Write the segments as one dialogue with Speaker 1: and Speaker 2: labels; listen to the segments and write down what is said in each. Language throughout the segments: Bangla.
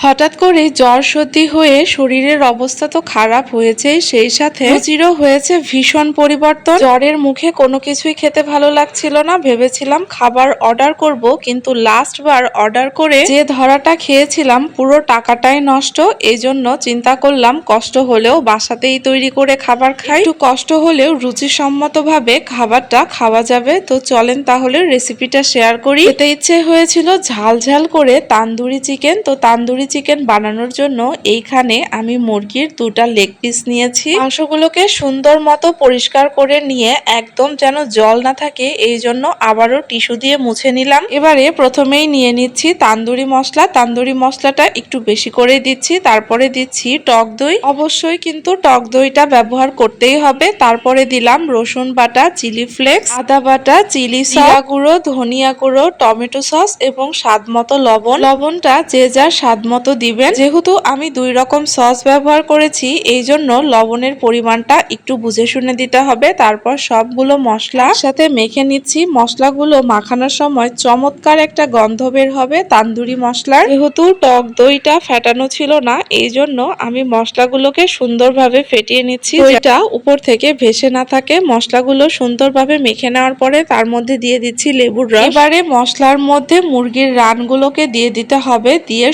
Speaker 1: হঠাৎ করে জ্বর সর্দি হয়ে শরীরের অবস্থা তো খারাপ হয়েছে সেই সাথে রুচিরও হয়েছে ভীষণ পরিবর্তন। জ্বরের মুখে কোনো কিছুই খেতে ভালো লাগছিল না, ভেবেছিলাম খাবার অর্ডার করব, কিন্তু লাস্ট বার অর্ডার করে যে ধরাটা খেয়েছিলাম পুরো টাকাটাই নষ্ট এই জন্য চিন্তা করলাম কষ্ট হলেও বাসাতেই তৈরি করে খাবার খাই। একটু কষ্ট হলেও রুচিসম্মতভাবে খাবারটা খাওয়া যাবে, তো চলেন তাহলে রেসিপিটা শেয়ার করি। খেতে ইচ্ছে হয়েছিল ঝাল ঝাল করে তান্দুরি চিকেন তো তান্দুরি চিকেন বানানোর জন্য এইখানে আমি মুরগির দুটা লেগ পিস নিয়েছি। মাংসগুলোকে সুন্দর মতো পরিষ্কার করে নিয়ে একদম যেন জল না থাকে, এই জন্য আবারও টিস্যু দিয়ে মুছে নিলাম। এবারে প্রথমেই নিয়ে নিচ্ছি তান্দুরি মশলা। তান্দুরি মশলাটা একটু বেশি করে দিচ্ছি, তারপরে দিচ্ছি টক দই। অবশ্যই কিন্তু টক দইটা ব্যবহার করতেই হবে। তারপরে দিলাম রসুন বাটা, চিলি ফ্লেক্স, আদা বাটা, চিলি জিরা গুঁড়ো, ধনিয়া গুঁড়ো, টমেটো সস এবং স্বাদ মতো লবণ। লবণটা যে যার স্বাদ মতো দিবেন। যেহেতু আমি দুই রকম সস ব্যবহার করেছি, এই জন্য লবণের পরিমাণটা একটু বুঝে শুনে দিতে হবে। তারপর সবগুলো মশলা সাথে মেখে নিচ্ছি। মশলাগুলো মাখানোর সময় চমৎকার একটা গন্ধ বের হবে তান্দুরি মশলার। যেহেতু টক দইটা ফেটানো ছিল না, এই জন্য আমি মশলাগুলোকে সুন্দরভাবে ফেটিয়ে নিচ্ছি। দইটা উপর থেকে ভেসে না থাকে। মশলাগুলো সুন্দরভাবে মেখে নেওয়ার পরে তার মধ্যে দিয়ে দিচ্ছি লেবুর রস। এবারে মশলার মধ্যে মুরগির রানগুলোকে দিয়ে দিতে হবে। দিয়ে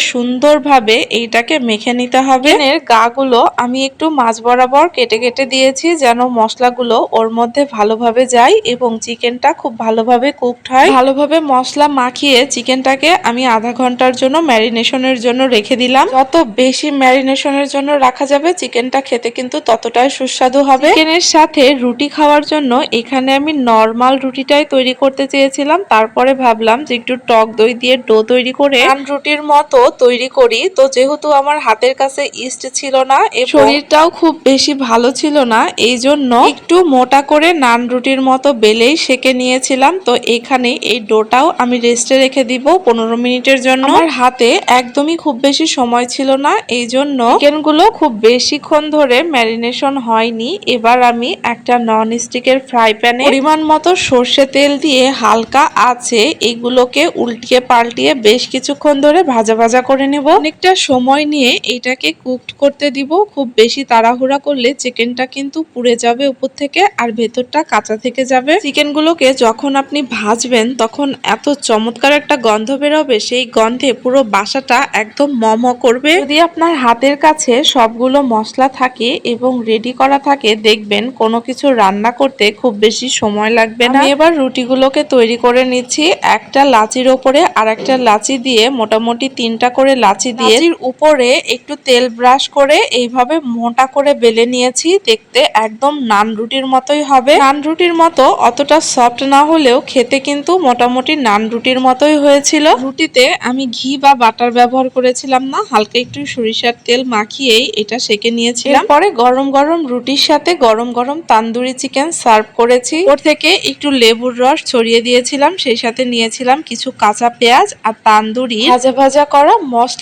Speaker 1: সুন্দরভাবে এইটাকে মেখে নিতে হবে। এর গাগুলো আমি একটু মাছ বরাবর কেটে কেটে দিয়েছি যেন মশলাগুলো ওর মধ্যে ভালোভাবে যায় এবং চিকেনটা খুব ভালোভাবে কুকড হয়। ভালোভাবে মশলা মাখিয়ে চিকেনটাকে আমি আধা ঘণ্টার জন্য ম্যারিনেশনের জন্য রেখে দিলাম। যত বেশি ম্যারিনেশনের জন্য রাখা যাবে, চিকেনটা খেতে কিন্তু ততটাই সুস্বাদু হবে। চিকেনের সাথে রুটি খাওয়ার জন্য এখানে আমি নর্মাল রুটিটাই তৈরি করতে চেয়েছিলাম। তারপরে ভাবলাম যে একটু টক দই দিয়ে ডো তৈরি করে রুটির মতো তৈরি করি তো যেহেতু আমার হাতের কাছে ইস্ট ছিল না শরীরটাও খুব বেশি ভালো ছিল না এই জন্য একটু মোটা করে নান রুটির মতো বেলেই সেকে নিয়েছিলাম তো এখানে এই ডোটাও আমি রেস্টে রেখে দিব পনেরো মিনিটের জন্য। আমার হাতে একদমই খুব বেশি সময় ছিল না এই জন্য চিকেনগুলো খুব বেশিক্ষণ ধরে ম্যারিনেশন হয়নি এবার আমি একটা নন স্টিকের ফ্রাই প্যানে পরিমাণ মতো সর্ষে তেল দিয়ে হালকা আছে এগুলোকে উল্টিয়ে পাল্টিয়ে বেশ কিছুক্ষণ ধরে ভাজা ভাজা করে নেব। অনেকটা সময় নিয়ে এটাকে কুকড করতে দিব। খুব বেশি তাড়াহুড়া করলে চিকেনটা কিন্তু পুড়ে যাবে উপর থেকে আর ভেতরটা কাঁচা থেকে যাবে। চিকেনগুলোকে যখন আপনি ভাজবেন, তখন এত চমৎকার একটা গন্ধ বেরোবে, সেই গন্ধে পুরো বাসাটা একদম মম করবে। যদি আপনার হাতের কাছে সবগুলো মশলা থাকে এবং রেডি করা থাকে, দেখবেন কোনো কিছু রান্না করতে খুব বেশি সময় লাগবে না। এবার রুটিগুলোকে তৈরি করে নিচ্ছি। একটা লাচির ওপরে আর একটা লাচি দিয়ে মোটামুটি তিনটা করে লাচি দিয়ে লাচির উপরে একটু তেল ব্রাশ করে এইভাবে মোটা করে বেলে নিয়েছি। দেখতে একদম নান রুটির মতোই হবে। নান রুটির মতো অতটা সফট না হলেও খেতে কিন্তু মোটামুটি নান রুটির মতোই হয়েছিল। রুটিতে আমি ঘি বা বাটার ব্যবহার করেছিলাম না, হালকা একটু সরিষার তেল মাখিয়েই এটা সেকে নিয়েছিলাম। পরে গরম গরম রুটির সাথে গরম গরম তান্দুরি চিকেন সার্ভ করেছি। ওর থেকে একটু লেবুর রস ছড়িয়ে দিয়েছিলাম, সেই সাথে নিয়েছিলাম কিছু কাঁচা পেঁয়াজ আর তান্দুরি। ভাজা ভাজা করা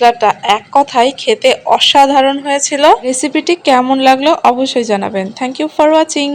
Speaker 1: মশলাটা এক কথায় খেতে অসাধারণ হয়েছিল। রেসিপিটি কেমন লাগল অবশ্যই জানাবেন। Thank you for watching